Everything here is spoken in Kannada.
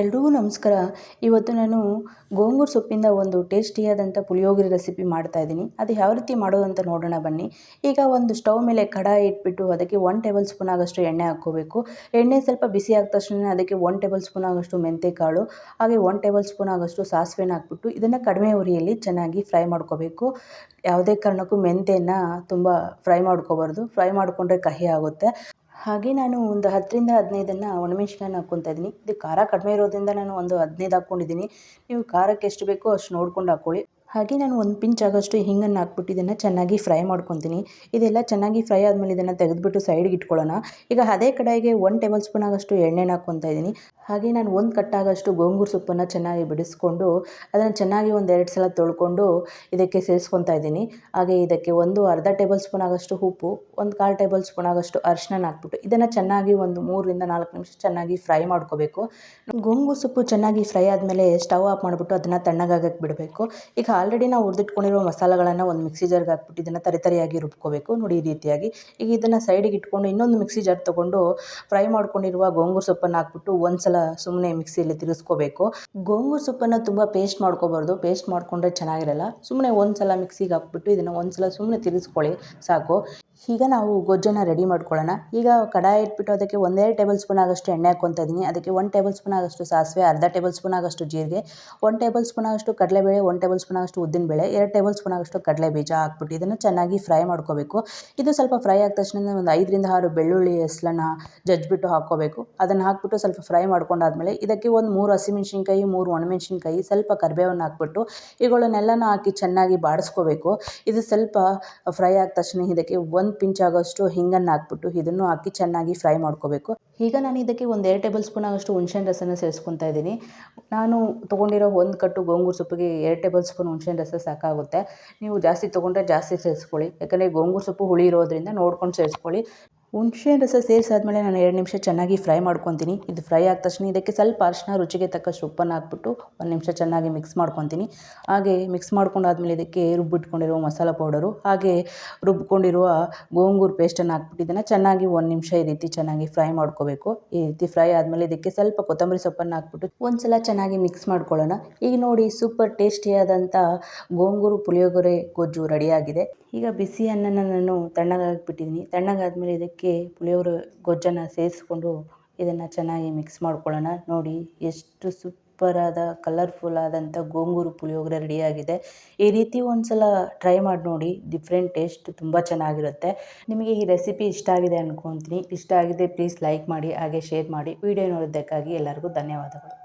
ಎಲ್ರಿಗೂ ನಮಸ್ಕಾರ. ಇವತ್ತು ನಾನು ಗೋಂಗೂರ ಸೊಪ್ಪಿಂದ ಒಂದು ಟೇಸ್ಟಿಯಾದಂಥ ಪುಳಿಯೋಗರೆ ರೆಸಿಪಿ ಮಾಡ್ತಾ ಇದ್ದೀನಿ. ಅದು ಯಾವ ರೀತಿ ಮಾಡೋದು ಅಂತ ನೋಡೋಣ ಬನ್ನಿ. ಈಗ ಒಂದು ಸ್ಟವ್ ಮೇಲೆ ಕಡಾಯಿ ಇಟ್ಬಿಟ್ಟು ಅದಕ್ಕೆ ಒನ್ ಟೇಬಲ್ ಸ್ಪೂನ್ ಆಗೋಷ್ಟು ಎಣ್ಣೆ ಹಾಕ್ಕೋಬೇಕು. ಎಣ್ಣೆ ಸ್ವಲ್ಪ ಬಿಸಿ ಆದ ತಕ್ಷಣ ಅದಕ್ಕೆ ಒನ್ ಟೇಬಲ್ ಸ್ಪೂನ್ ಆಗೋಷ್ಟು ಮೆಂತೆಕಾಳು, ಹಾಗೆ ಒನ್ ಟೇಬಲ್ ಸ್ಪೂನ್ ಆಗೋಷ್ಟು ಸಾಸಿವೆನ ಹಾಕ್ಬಿಟ್ಟು ಇದನ್ನು ಕಡಿಮೆ ಉರಿಯಲ್ಲಿ ಚೆನ್ನಾಗಿ ಫ್ರೈ ಮಾಡ್ಕೋಬೇಕು. ಯಾವುದೇ ಕಾರಣಕ್ಕೂ ಮೆಂತೆನ ತುಂಬ ಫ್ರೈ ಮಾಡ್ಕೋಬಾರ್ದು. ಫ್ರೈ ಮಾಡಿಕೊಂಡ್ರೆ ಕಹಿ ಆಗುತ್ತೆ. ಹಾಗೆ ನಾನು ಒಂದು ಹತ್ತರಿಂದ ಹದಿನೈದನ್ನು ಒಣಮೆಣ್ಸಿಕಾಯನ್ನ ಹಾಕ್ಕೊತಾ ಇದ್ದೀನಿ. ಇದು ಖಾರ ಕಡಿಮೆ ಇರೋದ್ರಿಂದ ನಾನು ಒಂದು ಹದಿನೈದು ಹಾಕ್ಕೊಂಡಿದ್ದೀನಿ. ನೀವು ಖಾರಕ್ಕೆ ಎಷ್ಟು ಬೇಕೋ ಅಷ್ಟು ನೋಡ್ಕೊಂಡು ಹಾಕ್ಕೊಳ್ಳಿ. ಹಾಗೆ ನಾನು ಒಂದು ಪಿಂಚ್ ಆಗೋಷ್ಟು ಹಿಂಗನ್ನು ಹಾಕ್ಬಿಟ್ಟು ಇದನ್ನು ಚೆನ್ನಾಗಿ ಫ್ರೈ ಮಾಡ್ಕೊತೀನಿ. ಇದೆಲ್ಲ ಚೆನ್ನಾಗಿ ಫ್ರೈ ಆದಮೇಲೆ ಇದನ್ನು ತೆಗೆದುಬಿಟ್ಟು ಸೈಡ್ಗೆ ಇಟ್ಕೊಳ್ಳೋಣ. ಈಗ ಅದೇ ಕಡೆಗೆ ಒನ್ ಟೇಬಲ್ ಸ್ಪೂನ್ ಆಗೋಷ್ಟು ಎಣ್ಣೆನ ಹಾಕ್ಕೊತಾ ಇದ್ದೀನಿ. ಹಾಗೆ ನಾನು ಒಂದು ಕಟ್ಟಾಗಷ್ಟು ಗೋಂಗೂರು ಸೊಪ್ಪನ್ನು ಚೆನ್ನಾಗಿ ಬಿಡಿಸ್ಕೊಂಡು ಅದನ್ನು ಚೆನ್ನಾಗಿ ಒಂದು ಎರಡು ಸಲ ತೊಳ್ಕೊಂಡು ಇದಕ್ಕೆ ಸೇರಿಸ್ಕೊತಾ ಇದ್ದೀನಿ. ಹಾಗೆ ಇದಕ್ಕೆ ಒಂದು ಅರ್ಧ ಟೇಬಲ್ ಸ್ಪೂನ್ ಆಗೋಷ್ಟು ಉಪ್ಪು, ಒಂದು ಕಾಲು ಟೇಬಲ್ ಸ್ಪೂನ್ ಆಗೋಷ್ಟು ಅರಿಶಿನ ಹಾಕ್ಬಿಟ್ಟು ಇದನ್ನು ಚೆನ್ನಾಗಿ ಒಂದು ಮೂರರಿಂದ ನಾಲ್ಕು ನಿಮಿಷ ಚೆನ್ನಾಗಿ ಫ್ರೈ ಮಾಡ್ಕೋಬೇಕು. ಗೋಂಗೂರು ಸೊಪ್ಪು ಚೆನ್ನಾಗಿ ಫ್ರೈ ಆದಮೇಲೆ ಸ್ಟವ್ ಆಫ್ ಮಾಡಿಬಿಟ್ಟು ಅದನ್ನು ತಣ್ಣಗಾಗಕ್ಕೆ ಬಿಡಬೇಕು. ಈಗ ಆಲ್ರೆಡಿ ನಾವು ಹುರಿದಿಟ್ಕೊಂಡಿರೋ ಮಸಾಲೆಗಳನ್ನು ಒಂದು ಮಿಕ್ಸಿ ಜಾರ್ಗೆ ಹಾಕ್ಬಿಟ್ಟು ಇದನ್ನು ತರಿ ತರಿಯಾಗಿ ರುಬ್ಕೋಬೇಕು. ನೋಡಿ ಈ ರೀತಿಯಾಗಿ. ಈಗ ಇದನ್ನು ಸೈಡಿಗೆ ಇಟ್ಕೊಂಡು ಇನ್ನೊಂದು ಮಿಕ್ಸಿ ಜಾರ್ ತೊಗೊಂಡು ಫ್ರೈ ಮಾಡ್ಕೊಂಡಿರುವ ಗೋಂಗೂರು ಸೊಪ್ಪನ್ನು ಹಾಕ್ಬಿಟ್ಟು ಒಂದ್ಸಲ ಸುಮ್ಮನೆ ಮಿಕ್ಸಿಯಲ್ಲಿ ತಿರುಗಿಸ್ಕೋಬೇಕು. ಗೋಂಗೂರು ಸೊಪ್ಪನ್ನು ತುಂಬ ಪೇಸ್ಟ್ ಮಾಡ್ಕೋಬಾರ್ದು. ಪೇಸ್ಟ್ ಮಾಡಿಕೊಂಡ್ರೆ ಚೆನ್ನಾಗಿರಲ್ಲ. ಸುಮ್ಮನೆ ಒಂದು ಸಲ ಮಿಕ್ಸಿಗೆ ಹಾಕ್ಬಿಟ್ಟು ಇದನ್ನು ಒಂದು ಸಲ ಸುಮ್ಮನೆ ತಿರುಗಿಸ್ಕೊಳ್ಳಿ. ಸಾಕು. ಈಗ ನಾವು ಗೊಜ್ಜನ್ನು ರೆಡಿ ಮಾಡ್ಕೊಳ್ಳೋಣ. ಈಗ ಕಡಾಯಿ ಇಟ್ಬಿಟ್ಟು ಅದಕ್ಕೆ ಒಂದೇ ಟೇಬಲ್ ಸ್ಪೂನ್ ಆಗೋಷ್ಟು ಎಣ್ಣೆ ಹಾಕ್ಕೊತಾ ಇದ್ದೀನಿ ಅದಕ್ಕೆ ಒಂದು ಟೇಬಲ್ ಸ್ಪೂನ್ ಆಗೋಷ್ಟು ಸಾಸಿವೆ, ಅರ್ಧ ಟೇಬಲ್ ಸ್ಪೂನ್ ಆಗೋಷ್ಟು ಜೀರಿಗೆ ಒಂದು ಟೇಬಲ್ ಸ್ಪೂನ್ ಆಗೋಷ್ಟು ಕಡಲೆಬೇಳೆ ಒಂದು ಟೇಬಲ್ ಸ್ಪೂನ್ ಆಗೋಷ್ಟು ಉದ್ದಿನಬೇಳೆ ಎರಡು ಟೇಬಲ್ ಸ್ಪೂನ್ ಆಗೋಷ್ಟು ಕಡಲೆ ಬೀಜ ಹಾಕ್ಬಿಟ್ಟು ಇದನ್ನು ಚೆನ್ನಾಗಿ ಫ್ರೈ ಮಾಡ್ಕೋಬೇಕು. ಇದು ಸ್ವಲ್ಪ ಫ್ರೈ ಆದ ತಕ್ಷಣ ಒಂದು ಐದರಿಂದ ಆರು ಬೆಳ್ಳುಳ್ಳಿ, ಹೆಸ್ಲನ್ನ ಜಜ್ಜಿಬಿಟ್ಟು ಹಾಕ್ಕೋಬೇಕು. ಅದನ್ನು ಹಾಕ್ಬಿಟ್ಟು ಸ್ವಲ್ಪ ಫ್ರೈ ಮಾಡ್ಕೊಂಡಾದ್ಮೇಲೆ ಇದಕ್ಕೆ ಒಂದು ಮೂರು ಹಸಿಮೆಣ್ಸಿನ್ಕಾಯಿ, ಮೂರು ಒಣಮೆಣ್ಸಿನ್ಕಾಯಿ, ಸ್ವಲ್ಪ ಕರಿಬೇವನ್ನು ಹಾಕ್ಬಿಟ್ಟು ಇವುಗಳನ್ನೆಲ್ಲನೂ ಹಾಕಿ ಚೆನ್ನಾಗಿ ಬಾಡಿಸ್ಕೋಬೇಕು. ಇದು ಸ್ವಲ್ಪ ಫ್ರೈ ಆದ ತಕ್ಷಣ ಇದಕ್ಕೆ ಒಂದು ಪಿಂಚ್ ಆಗೋಷ್ಟು ಹಿಂಗನ್ನು ಹಾಕ್ಬಿಟ್ಟು ಇದನ್ನು ಹಾಕಿ ಚೆನ್ನಾಗಿ ಫ್ರೈ ಮಾಡ್ಕೋಬೇಕು. ಈಗ ನಾನು ಇದಕ್ಕೆ ಒಂದು ಎರಡು ಟೇಬಲ್ ಸ್ಪೂನ್ ಆಗೋಷ್ಟು ಹುಣ್ಸೆಹಣ್ಣು ರಸನ ಸೇರಿಸ್ಕೊತಾ ಇದ್ದೀನಿ. ನಾನು ತೊಗೊಂಡಿರೋ ಒಂದು ಕಟ್ಟು ಗೋಂಗೂರು ಸೊಪ್ಪಿಗೆ ಎರಡು ಟೇಬಲ್ ಸ್ಪೂನ್ ಹುಣ್ಸೆಹಣ್ಣು ರಸ ಸಾಕಾಗುತ್ತೆ. ನೀವು ಜಾಸ್ತಿ ತೊಗೊಂಡ್ರೆ ಜಾಸ್ತಿ ಸೇರಿಸ್ಕೊಳ್ಳಿ. ಯಾಕಂದರೆ ಗೋಂಗೂರು ಸೊಪ್ಪು ಹುಳಿ ಇರೋದ್ರಿಂದ ನೋಡ್ಕೊಂಡು ಸೇರಿಸ್ಕೊಳ್ಳಿ. ಹುಣ್ಸೆ ರಸ ಸೇರಿಸಾದ್ಮೇಲೆ ನಾನು ಎರಡು ನಿಮಿಷ ಚೆನ್ನಾಗಿ ಫ್ರೈ ಮಾಡ್ಕೊತೀನಿ. ಇದು ಫ್ರೈ ಆದ ತಕ್ಷಣ ಇದಕ್ಕೆ ಸ್ವಲ್ಪ ಅರಿಶಿನ, ರುಚಿಗೆ ತಕ್ಕಷ್ಟು ಉಪ್ಪನ್ನು ಹಾಕ್ಬಿಟ್ಟು ಒಂದು ನಿಮಿಷ ಚೆನ್ನಾಗಿ ಮಿಕ್ಸ್ ಮಾಡ್ಕೊತೀನಿ. ಹಾಗೆ ಮಿಕ್ಸ್ ಮಾಡ್ಕೊಂಡಾದ್ಮೇಲೆ ಇದಕ್ಕೆ ರುಬ್ಬಿಟ್ಕೊಂಡಿರುವ ಮಸಾಲೆ ಪೌಡರು ಹಾಗೆ ರುಬ್ಬಿಕೊಂಡಿರುವ ಗೋಂಗೂರು ಪೇಸ್ಟನ್ನು ಹಾಕ್ಬಿಟ್ಟು ಇದನ್ನು ಚೆನ್ನಾಗಿ ಒಂದು ನಿಮಿಷ ಈ ರೀತಿ ಚೆನ್ನಾಗಿ ಫ್ರೈ ಮಾಡ್ಕೋಬೇಕು. ಈ ರೀತಿ ಫ್ರೈ ಆದಮೇಲೆ ಇದಕ್ಕೆ ಸ್ವಲ್ಪ ಕೊತ್ತಂಬರಿ ಸೊಪ್ಪನ್ನು ಹಾಕ್ಬಿಟ್ಟು ಒಂದು ಸಲ ಚೆನ್ನಾಗಿ ಮಿಕ್ಸ್ ಮಾಡ್ಕೊಳ್ಳೋಣ. ಈಗ ನೋಡಿ ಸೂಪರ್ ಟೇಸ್ಟಿಯಾದಂಥ ಗೋಂಗೂರು ಪುಳಿಯೋಗರೆ ಗೊಜ್ಜು ರೆಡಿಯಾಗಿದೆ ಈಗ ಬಿಸಿ ಅನ್ನನ ನಾನು ತಣ್ಣಗಾಗಿಬಿಟ್ಟಿದ್ದೀನಿ. ತಣ್ಣಗಾದ್ಮೇಲೆ ಇದಕ್ಕೆ ಪುಳಿಯೋಗರೆ ಗೊಜ್ಜನ್ನು ಸೇರಿಸ್ಕೊಂಡು ಇದನ್ನು ಚೆನ್ನಾಗಿ ಮಿಕ್ಸ್ ಮಾಡ್ಕೊಳ್ಳೋಣ. ನೋಡಿ ಎಷ್ಟು ಸೂಪರಾದ ಕಲರ್ಫುಲ್ ಆದಂಥ ಗೋಂಗೂರು ಪುಳಿಯೋಗರೆ ರೆಡಿಯಾಗಿದೆ ಈ ರೀತಿ ಒಂದು ಸಲ ಟ್ರೈ ಮಾಡಿ ನೋಡಿ ಡಿಫ್ರೆಂಟ್ ಟೇಸ್ಟ್ ತುಂಬ ಚೆನ್ನಾಗಿರುತ್ತೆ. ನಿಮಗೆ ಈ ರೆಸಿಪಿ ಇಷ್ಟ ಆಗಿದೆ ಅಂದ್ಕೊತೀನಿ ಇಷ್ಟ ಆಗಿದೆ ಪ್ಲೀಸ್ ಲೈಕ್ ಮಾಡಿ, ಹಾಗೆ ಶೇರ್ ಮಾಡಿ. ವಿಡಿಯೋ ನೋಡೋದಕ್ಕಾಗಿ ಎಲ್ಲರಿಗೂ ಧನ್ಯವಾದಗಳು.